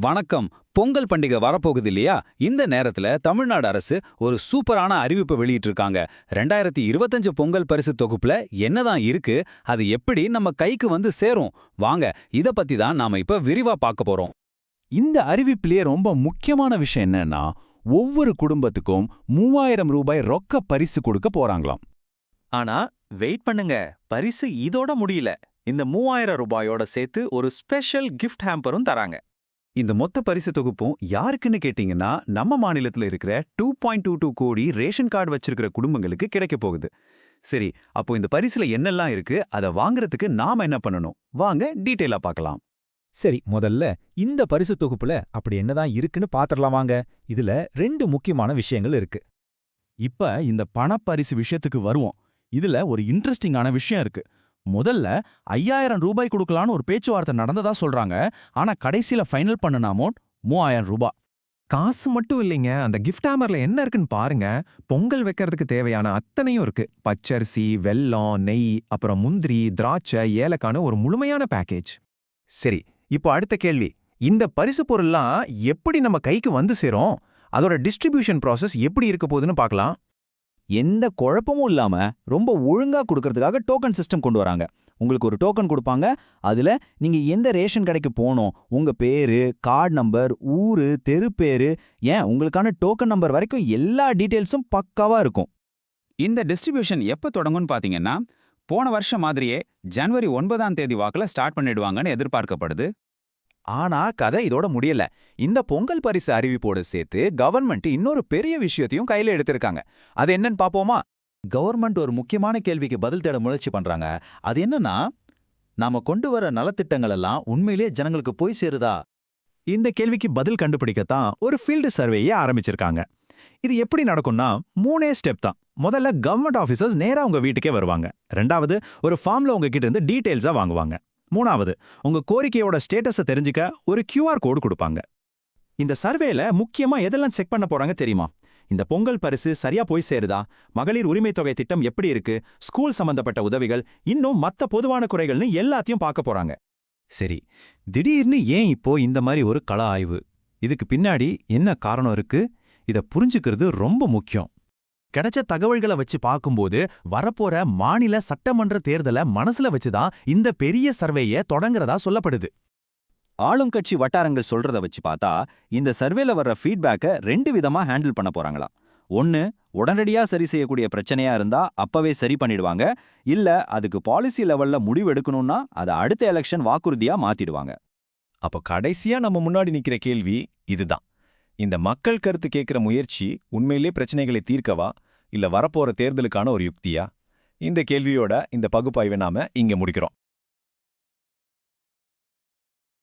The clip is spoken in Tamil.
வணக்கம். பொங்கல் பண்டிகை வரப்போகுது இல்லையா? இந்த நேரத்துல தமிழ்நாடு அரசு ஒரு சூப்பரான அறிவிப்பை வெளியிட்டு இருக்காங்க ரெண்டாயிரத்தி இருபத்தஞ்சு பொங்கல் பரிசு தொகுப்புல என்னதான் இருக்கு அது எப்படி நம்ம கைக்கு வந்து சேரும்? வாங்க இத பத்தி தான் நாம இப்ப விரிவா பார்க்க போறோம். இந்த அறிவிப்பிலேயே ரொம்ப முக்கியமான விஷயம் என்னன்னா ஒவ்வொரு குடும்பத்துக்கும் மூவாயிரம் ரூபாய் ரொக்க பரிசு கொடுக்க போறாங்களாம். ஆனா வெயிட் பண்ணுங்க பரிசு இதோட முடியல. இந்த மூவாயிரம் ரூபாயோட சேர்த்து ஒரு ஸ்பெஷல் கிஃப்ட் ஹேம்பரும் தராங்க. இந்த மொத்த பரிசு தொகுப்பும் யாருக்குன்னு கேட்டீங்கன்னா நம்ம மாநிலத்துல இருக்கிற டூ பாயிண்ட் டூ டூ கோடி ரேஷன் கார்டு வச்சிருக்கிற குடும்பங்களுக்கு கிடைக்க போகுது. சரி அப்போ இந்த பரிசுல என்னெல்லாம் இருக்கு? அதை வாங்குறதுக்கு நாம என்ன பண்ணணும்? வாங்க டீட்டெயிலா பார்க்கலாம். சரி முதல்ல இந்த பரிசு தொகுப்புல அப்படி என்னதான் இருக்குன்னு பாத்திரலாம் வாங்க. இதுல ரெண்டு முக்கியமான விஷயங்கள் இருக்கு. இப்ப இந்த பணப்பரிசு விஷயத்துக்கு வருவோம். இதுல ஒரு இன்ட்ரெஸ்டிங்கான விஷயம் இருக்கு. முதல்ல ஐயாயிரம் ரூபாய் கொடுக்கலான்னு ஒரு பேச்சுவார்த்தை நடந்ததா சொல்றாங்க. ஆனா கடைசியில ஃபைனல் பண்ணுன அமௌண்ட் மூவாயிரம் ரூபாய் காசு மட்டும் இல்லைங்க. அந்த கிஃப்ட் ஹேமர்ல என்ன இருக்குன்னு பாருங்க. பொங்கல் வைக்கிறதுக்கு தேவையான அத்தனையும் இருக்கு. பச்சரிசி வெல்லம் நெய் அப்புறம் முந்திரி திராட்சை ஏலக்கான ஒரு முழுமையான பேக்கேஜ் சரி இப்போ அடுத்த கேள்வி. இந்த பரிசு பொருள்லாம் எப்படி நம்ம கைக்கு வந்து சேரும்? அதோட டிஸ்ட்ரிபியூஷன் ப்ராசஸ் எப்படி இருக்க போகுதுன்னு பார்க்கலாம். எந்த குழப்பமும் இல்லாம ரொம்ப ஒழுங்கா கொடுக்கறதுக்காக டோக்கன் சிஸ்டம் கொண்டு வராங்க. உங்களுக்கு ஒரு டோக்கன் கொடுப்பாங்க. அதுல நீங்க எந்த ரேஷன் கடைக்கு போகணும் உங்க பேரு கார்டு நம்பர் ஊரு தெரு ஏன் உங்களுக்கான டோக்கன் நம்பர் வரைக்கும் எல்லா டீட்டெயில்ஸும் பக்காவா இருக்கும். இந்த டிஸ்ட்ரிபியூஷன் எப்ப தொடங்கும்னு பாத்தீங்கன்னா போன வருஷம் மாதிரியே ஜனவரி ஒன்பதாம் தேதி வாக்குல ஸ்டார்ட் பண்ணிடுவாங்கன்னு எதிர்பார்க்கப்படுது. ஆனா கதை இதோட முடியல. இந்த பொங்கல் பரிசு அறிவிப்போட சேர்த்து கவர்மெண்ட் இன்னொரு பெரிய விஷயத்தையும் கையில எடுத்திருக்காங்க. அது என்னன்னு பாப்போமா? கவர்மெண்ட் ஒரு முக்கியமான கேள்விக்கு பதில் தேட முயற்சி பண்றாங்க. அது என்னன்னா நாம கொண்டு வர நலத்திட்டங்கள் எல்லாம் உண்மையிலேயே ஜனங்களுக்கு போய் சேருதா? இந்த கேள்விக்கு பதில் கண்டுபிடிக்கத்தான் ஒரு ஃபீல்டு சர்வேயே ஆரம்பிச்சிருக்காங்க. இது எப்படி நடக்கும்னா மூணே ஸ்டெப் தான். முதல்ல கவர்மெண்ட் ஆஃபீஸர்ஸ் நேரா உங்க வீட்டுக்கே வருவாங்க. ரெண்டாவது ஒரு ஃபார்ம்ல உங்ககிட்ட இருந்து டீடைல்ஸா வாங்குவாங்க. மூணாவது உங்க கோரிக்கையோட ஸ்டேட்டஸை தெரிஞ்சுக்க ஒரு கியூஆர் கோடு கொடுப்பாங்க. இந்த சர்வேல முக்கியமா எதெல்லாம் செக் பண்ண போறாங்க தெரியுமா? இந்த பொங்கல் பரிசு சரியா போய் சேருதா? மகளிர் உரிமை தொகை திட்டம் எப்படி இருக்கு? ஸ்கூல் சம்பந்தப்பட்ட உதவிகள் இன்னும் மத்த பொதுவான குறைகள்னு எல்லாத்தையும் பார்க்க போறாங்க. சரி திடீர்னு ஏன் இப்போ இந்த மாதிரி ஒரு கள ஆய்வு? இதுக்கு பின்னாடி என்ன காரணம் இருக்கு? இத புரிஞ்சுக்கிறது ரொம்ப முக்கியம். கிடைச்ச தகவல்களை வச்சு பார்க்கும்போது வரப்போற மாநில சட்டமன்ற தேர்தலை மனசுல வச்சுதான் இந்த பெரிய சர்வேய தொடங்குறதா சொல்லப்படுது. ஆளும் கட்சி வட்டாரங்கள் சொல்றத வச்சு பார்த்தா இந்த சர்வேல வர்ற ஃபீட்பேக்கை ரெண்டு விதமா ஹேண்டில் பண்ண போறாங்களாம். ஒன்னு உடனடியா சரி செய்யக்கூடிய பிரச்சனையா இருந்தா அப்பவே சரி பண்ணிடுவாங்க. இல்ல அதுக்கு பாலிசி லெவல்ல முடிவு எடுக்கணும்னா அதை அடுத்த எலெக்ஷன் வாக்குறுதியா மாத்திடுவாங்க. அப்போ கடைசியா நம்ம முன்னாடி நிக்கிற கேள்வி இதுதான். இந்த மக்கள் கருத்து கேட்கிற முயற்சி உண்மையிலே பிரச்சனைகளை தீர்க்கவா? இல்ல வரப்போற தேர்தலுக்கான ஒரு யுக்தியா? இந்த கேள்வியோட இந்த பகுப்பாய்வை நாம இங்க முடிக்கிறோம்.